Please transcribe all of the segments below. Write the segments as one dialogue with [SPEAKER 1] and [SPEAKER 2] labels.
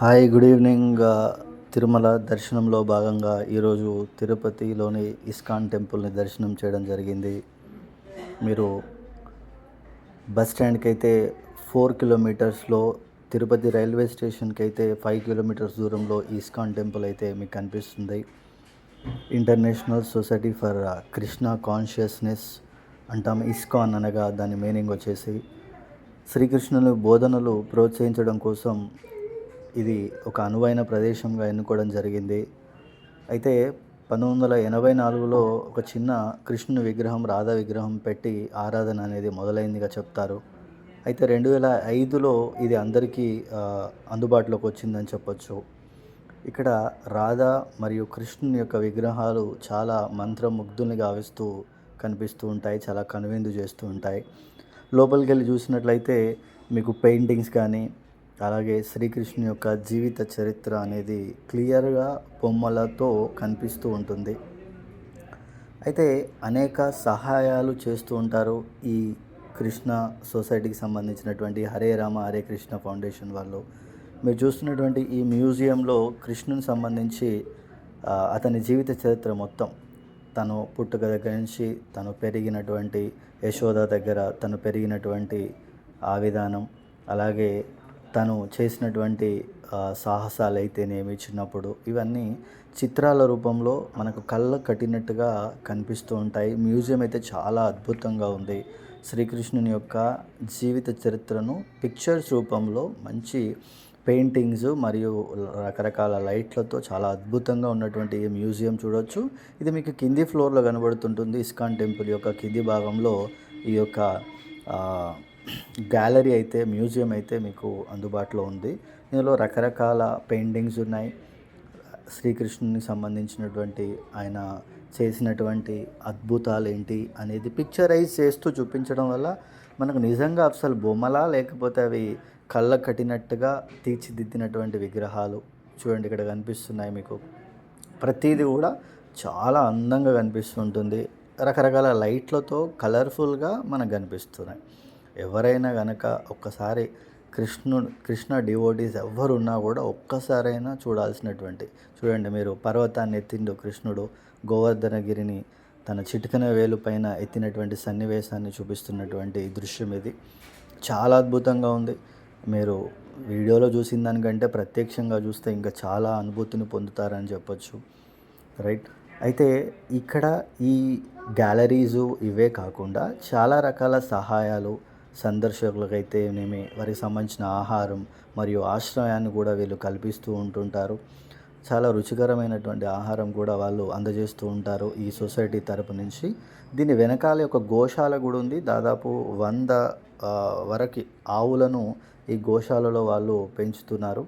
[SPEAKER 1] Hi good evening. Tirumala దర్శనంలో భాగంగా ఈరోజు తిరుపతిలోని ఇస్కాన్ టెంపుల్ని దర్శనం చేయడం జరిగింది. మీరు బస్ స్టాండ్కి అయితే ఫోర్ కిలోమీటర్స్లో తిరుపతి రైల్వే స్టేషన్కి అయితే ఫైవ్ కిలోమీటర్స్ దూరంలో ఇస్కాన్ టెంపుల్ అయితే మీకు కనిపిస్తుంది. International society for Krishna consciousness అంటాం. ఇస్కాన్ అనగా దాని మీనింగ్ వచ్చేసి శ్రీకృష్ణుని బోధనలు ప్రోత్సహించడం కోసం ఇది ఒక అనువైన ప్రదేశంగా ఎన్నుకోవడం జరిగింది. అయితే పంతొమ్మిది వందల ఎనభై నాలుగులో ఒక చిన్న కృష్ణుని విగ్రహం రాధా విగ్రహం పెట్టి ఆరాధన అనేది మొదలైందిగా చెప్తారు. అయితే రెండు వేల ఐదులో ఇది అందరికీ అందుబాటులోకి వచ్చిందని చెప్పొచ్చు. ఇక్కడ రాధా మరియు కృష్ణుని యొక్క విగ్రహాలు చాలా మంత్రముగ్ధుల్ని గావిస్తూ కనిపిస్తూ ఉంటాయి చాలా కనువిందు చేస్తూ ఉంటాయి. లోపలికి వెళ్ళి చూసినట్లయితే మీకు పెయింటింగ్స్ కానీ అలాగే శ్రీకృష్ణుని యొక్క జీవిత చరిత్ర అనేది క్లియర్గా బొమ్మలతో కనిపిస్తూ ఉంటుంది. అయితే అనేక సహాయాలు చేస్తూ ఉంటారు ఈ కృష్ణ సొసైటీకి సంబంధించినటువంటి హరే రామ హరే కృష్ణ ఫౌండేషన్ వాళ్ళు. మీరు చూస్తున్నటువంటి ఈ మ్యూజియంలో కృష్ణుని సంబంధించి అతని జీవిత చరిత్ర మొత్తం. తను పుట్టుక దగ్గర నుంచి తను పెరిగినటువంటి యశోద దగ్గర తను పెరిగినటువంటి ఆ విధానం. అలాగే తను చేసినటువంటి సాహసాలు అయితేనేమి చిన్నప్పుడు ఇవన్నీ చిత్రాల రూపంలో మనకు కళ్ళ కట్టినట్టుగా కనిపిస్తూ ఉంటాయి. మ్యూజియం అయితే చాలా అద్భుతంగా ఉంది. శ్రీకృష్ణుని యొక్క జీవిత చరిత్రను పిక్చర్స్ రూపంలో మంచి పెయింటింగ్స్ మరియు రకరకాల లైట్లతో చాలా అద్భుతంగా ఉన్నటువంటి ఈ మ్యూజియం చూడొచ్చు. ఇది మీకు కింది ఫ్లోర్లో కనబడుతుంటుంది. ఇస్కాన్ టెంపుల్ యొక్క కింది భాగంలో ఈ యొక్క గ్యాలరీ అయితే మ్యూజియం అయితే మీకు అందుబాటులో ఉంది. ఇందులో రకరకాల పెయింటింగ్స్ ఉన్నాయి. శ్రీకృష్ణునికి సంబంధించినటువంటి ఆయన చేసినటువంటి అద్భుతాలు ఏంటి అనేది పిక్చరైజ్ చేస్తూ చూపించడం వల్ల మనకు నిజంగా అసలు బొమ్మలా లేకపోతే అవి కళ్ళ కట్టినట్టుగా తీర్చిదిద్దినటువంటి విగ్రహాలు చూడండి ఇక్కడ కనిపిస్తున్నాయి మీకు. ప్రతిదీ కూడా చాలా అందంగా కనిపిస్తుంటుంది. రకరకాల లైట్లతో కలర్ఫుల్గా మనకు కనిపిస్తున్నాయి. ఎవరైనా కనుక ఒక్కసారి కృష్ణుడు కృష్ణ డివోటీస్ ఎవరున్నా కూడా ఒక్కసారైనా చూడాల్సినటువంటి చూడండి మీరు పర్వతాన్ని ఎత్తిండు కృష్ణుడు గోవర్ధనగిరిని తన చిటికన వేలు పైన ఎత్తినటువంటి సన్నివేశాన్ని చూపిస్తున్నటువంటి దృశ్యం ఇది. చాలా అద్భుతంగా ఉంది. మీరు వీడియోలో చూసిన దానికంటే ప్రత్యక్షంగా చూస్తే ఇంకా చాలా అనుభూతిని పొందుతారని చెప్పొచ్చు. రైట్? అయితే ఇక్కడ ఈ గ్యాలరీసు ఇవే కాకుండా చాలా రకాల సహాయాలు సందర్శకులకైతే ఏమేమి వారికి సంబంధించిన ఆహారం మరియు ఆశ్రయాన్ని కూడా వీళ్ళు కల్పిస్తూ ఉంటుంటారు. చాలా రుచికరమైనటువంటి ఆహారం కూడా వాళ్ళు అందజేస్తూ ఉంటారు ఈ సొసైటీ తరపు నుంచి. దీని వెనకాల ఒక గోశాల కూడా ఉంది. దాదాపు వంద వరకు ఆవులను ఈ గోశాలలో వాళ్ళు పెంచుతున్నారు.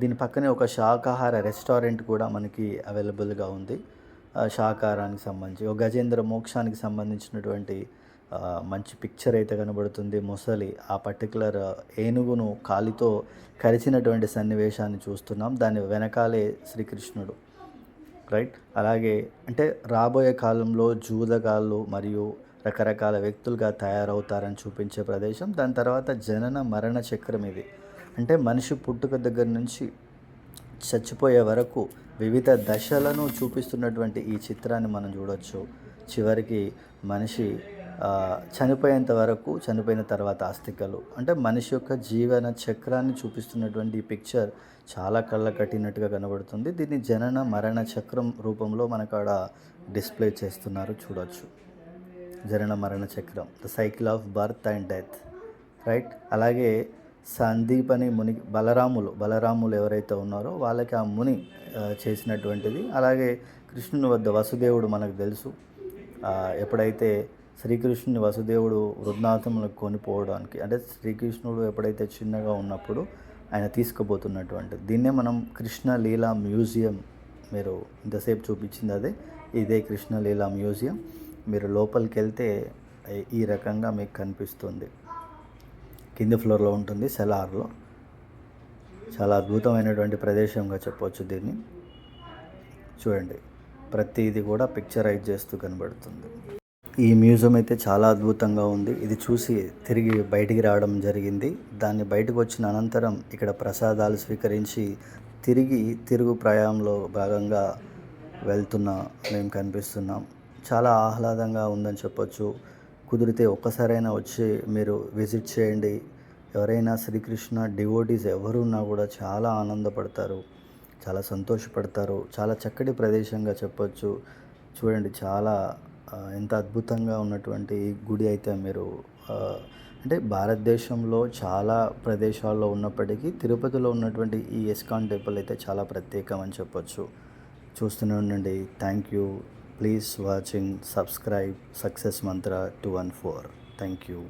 [SPEAKER 1] దీని పక్కనే ఒక శాకాహార రెస్టారెంట్ కూడా మనకి అవైలబుల్గా ఉంది. శాకాహారానికి సంబంధించి ఒక గజేంద్ర మోక్షానికి సంబంధించినటువంటి మంచి పిక్చర్ అయితే కనబడుతుంది. మొసలి ఆ పర్టికులర్ ఏనుగును కాలితో కరిచినటువంటి సన్నివేశాన్ని చూస్తున్నాం. దాని వెనకాలే శ్రీకృష్ణుడు. రైట్ అలాగే అంటే రాబోయే కాలంలో జూదగాళ్ళు మరియు రకరకాల వ్యక్తులుగా తయారవుతారని చూపించే ప్రదేశం. దాని తర్వాత జనన మరణ చక్రం ఇది. అంటే మనిషి పుట్టుక దగ్గర నుంచి చచ్చిపోయే వరకు వివిధ దశలను చూపిస్తున్నటువంటి ఈ చిత్రాన్ని మనం చూడొచ్చు. చివరికి మనిషి చనిపోయేంత వరకు చనిపోయిన తర్వాత ఆస్తికలు. అంటే మనిషి యొక్క జీవన చక్రాన్ని చూపిస్తున్నటువంటి ఈ పిక్చర్ చాలా కళ్ళ కట్టినట్టుగా కనబడుతుంది. దీన్ని జనన మరణ చక్రం రూపంలో మనకు ఆడ డిస్ప్లే చేస్తున్నారు చూడొచ్చు. జనన మరణ చక్రం the cycle of birth and death right అలాగే సందీప్ ముని బలరాములు బలరాములు ఎవరైతే ఉన్నారో వాళ్ళకి ఆ ముని చేసినటువంటిది. అలాగే కృష్ణుని వద్ద వసుదేవుడు మనకు తెలుసు. ఎప్పుడైతే శ్రీకృష్ణుని వసుదేవుడు వృద్ధాశ్రమంలోకి కొనిపోవడానికి అంటే శ్రీకృష్ణుడు ఎప్పుడైతే చిన్నగా ఉన్నప్పుడు ఆయన తీసుకుపోతున్నటువంటి దీన్నే మనం కృష్ణ లీలా మ్యూజియం మీరు ఇంతసేపు చూపించింది అదే ఇదే కృష్ణ లీలా మ్యూజియం. మీరు లోపలికి వెళ్తే ఈ- ఈ రకంగా మీకు కనిపిస్తుంది. కింది ఫ్లోర్లో ఉంటుంది సెలార్లో. చాలా అద్భుతమైనటువంటి ప్రదేశంగా చెప్పవచ్చు దీన్ని. చూడండి ప్రతిదీ కూడా పిక్చరైజ్ చేస్తూ కనబడుతుంది. ఈ మ్యూజియం అయితే చాలా అద్భుతంగా ఉంది. ఇది చూసి తిరిగి బయటికి రావడం జరిగింది. దాన్ని బయటకు వచ్చిన అనంతరం ఇక్కడ ప్రసాదాలు స్వీకరించి తిరిగి తిరుగు ప్రయాణంలో భాగంగా వెళ్తున్న మేము కనిపిస్తున్నాం. చాలా ఆహ్లాదంగా ఉందని చెప్పొచ్చు. కుదిరితే ఒక్కసారైనా వచ్చి మీరు విజిట్ చేయండి. ఎవరైనా శ్రీకృష్ణ డివోటీస్ ఎవరున్నా కూడా చాలా ఆనందపడతారు. చాలా సంతోషపడతారు. చాలా చక్కటి ప్రదేశంగా చెప్పొచ్చు. చూడండి చాలా ఎంత అద్భుతంగా ఉన్నటువంటి ఈ గుడి అయితే మీరు అంటే భారతదేశంలో చాలా ప్రదేశాల్లో ఉన్నప్పటికీ తిరుపతిలో ఉన్నటువంటి ఈ ఎస్కాన్ టెంపుల్ అయితే చాలా ప్రత్యేకం అని చెప్పొచ్చు. చూస్తూనే ఉండండి. Thank you please watching subscribe success Mantra two one four thank you